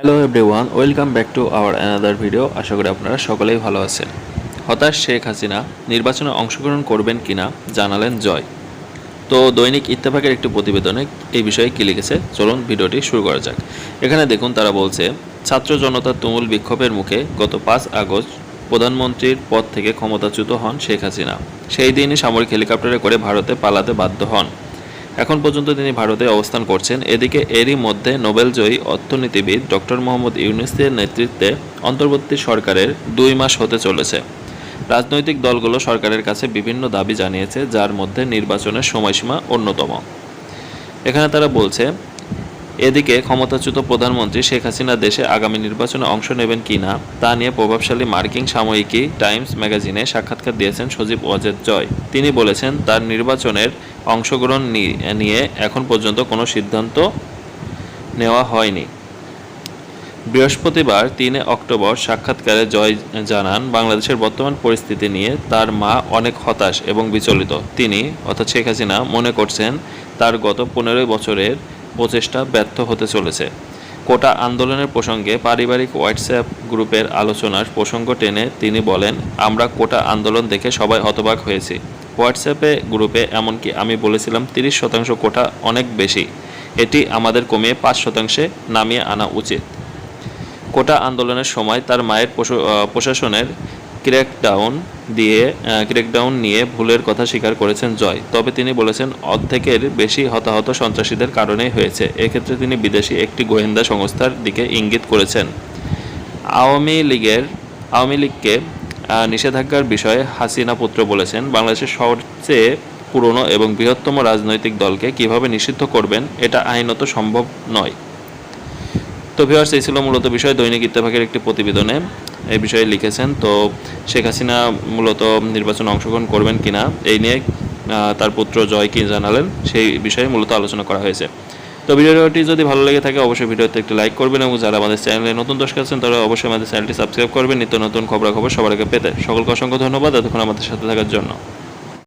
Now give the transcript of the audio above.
Hello everyone welcome back to our another video আশা করি আপনারা সকলেই ভালো আছেন। হতাশ শেখ হাসিনা নির্বাচনে অংশগ্রহণ করবেন কিনা জানালেন জয়। তো দৈনিক ইত্তেফাকের একটি প্রতিবেদনে এই বিষয়ে কী লিখেছে? চলুন ভিডিওটি শুরু করা যাক। এখানে দেখুন, তারা বলছে, ছাত্র জনতার তুমুল বিক্ষোভের মুখে গত পাঁচ আগস্ট প্রধানমন্ত্রীর পদ থেকে ক্ষমতাচ্যুত হন শেখ হাসিনা। সেই দিনই সামরিক হেলিকপ্টারে করে ভারতে পালাতে বাধ্য হন। এখন পর্যন্ত তিনি ভারতে অবস্থান করছেন। এদিকে এরই মধ্যে নোবেলজয়ী অর্থনীতিবিদ ডক্টর মোহাম্মদ ইউনুসের নেতৃত্বে অন্তর্বর্তী সরকারের দুই মাস হতে চলেছে। রাজনৈতিক দলগুলো সরকারের কাছে বিভিন্ন দাবি জানিয়েছে, যার মধ্যে নির্বাচনের সময়সীমা অন্যতম। এখানে তারা বলছে এদিকে ক্ষমতাচ্যুত প্রধানমন্ত্রী শেখ হাসিনা দেশে আগামী নির্বাচনে অংশ নেবেন কি না, তা নিয়ে প্রভাবশালী মার্কিন সাময়িকী টাইমস ম্যাগাজিনে সাক্ষাৎকার দিয়েছেন সজীব ওয়াজেদ জয়। তিনি বলেছেন, তার নির্বাচনের অংশগ্রহণ নিয়ে এখন পর্যন্ত কোনো সিদ্ধান্ত নেওয়া হয়নি। বৃহস্পতিবার তিনে অক্টোবর সাক্ষাৎকারে জয় জানান বাংলাদেশের বর্তমান পরিস্থিতি নিয়ে তার মা অনেক হতাশ এবং বিচলিত। তিনি, অর্থাৎ শেখ হাসিনা, মনে করছেন, তার গত পনেরোই বছরের প্রচেষ্টা ব্যর্থ হতে চলেছে। কোটা আন্দোলনের প্রসঙ্গে পারিবারিক হোয়াটসঅ্যাপ গ্রুপের আলোচনার প্রসঙ্গ টেনে তিনি বলেন, আমরা কোটা আন্দোলন দেখে সবাই হতবাক হয়েছি। হোয়াটসঅ্যাপে গ্রুপে এমনকি আমি বলেছিলাম তিরিশ শতাংশ কোটা অনেক বেশি। এটি আমাদের কমিয়ে পাঁচ শতাংশে নামিয়ে আনা উচিত। কোটা আন্দোলনের সময় তার মায়ের প্রশাসনের ক্র্যাকডাউন দিয়ে ক্র্যাকডাউন নিয়ে ভুলের কথা স্বীকার করেছেন জয়। তবে তিনি বলেছেন, অর্ধেকের বেশি হতাহত সন্ত্রাসীদের কারণেই হয়েছে। এক্ষেত্রে তিনি বিদেশি একটি গোয়েন্দা সংস্থার দিকে ইঙ্গিত করেছেন। আওয়ামী লীগের, আওয়ামী লীগকে নিষেধাজ্ঞার বিষয়ে হাসিনা পুত্র বলেছেন, বাংলাদেশের সবচেয়ে পুরনো এবং বৃহত্তম রাজনৈতিক দলকে কীভাবে নিষিদ্ধ করবেন, এটা আইনত সম্ভব নয়। তো ভিউয়ার্স এই ছিল মূলত বিষয় দৈনিক ইত্তেফাকের একটি প্রতিবেদনে। এই বিষয়ে লিখেছেন। তো শেখ হাসিনা মূলত নির্বাচনে অংশগ্রহণ করবেন কিনা এই নিয়ে তার পুত্র জয় কি জানালেন সেই বিষয়ে মূলত আলোচনা করা হয়েছে। তো ভিডিওটি যদি ভালো লেগে থাকে, অবশ্যই ভিডিওতে একটি লাইক করবেন এবং যারা আমাদের চ্যানেলে নতুন দর্শক আছেন, তারা অবশ্যই আমাদের চ্যানেলটি সাবস্ক্রাইব করবেন। নিত্য নতুন খবরাখবর সবার আগে পেতে সকলকে অসংখ্য ধন্যবাদ এতক্ষণ আমাদের সাথে থাকার জন্য।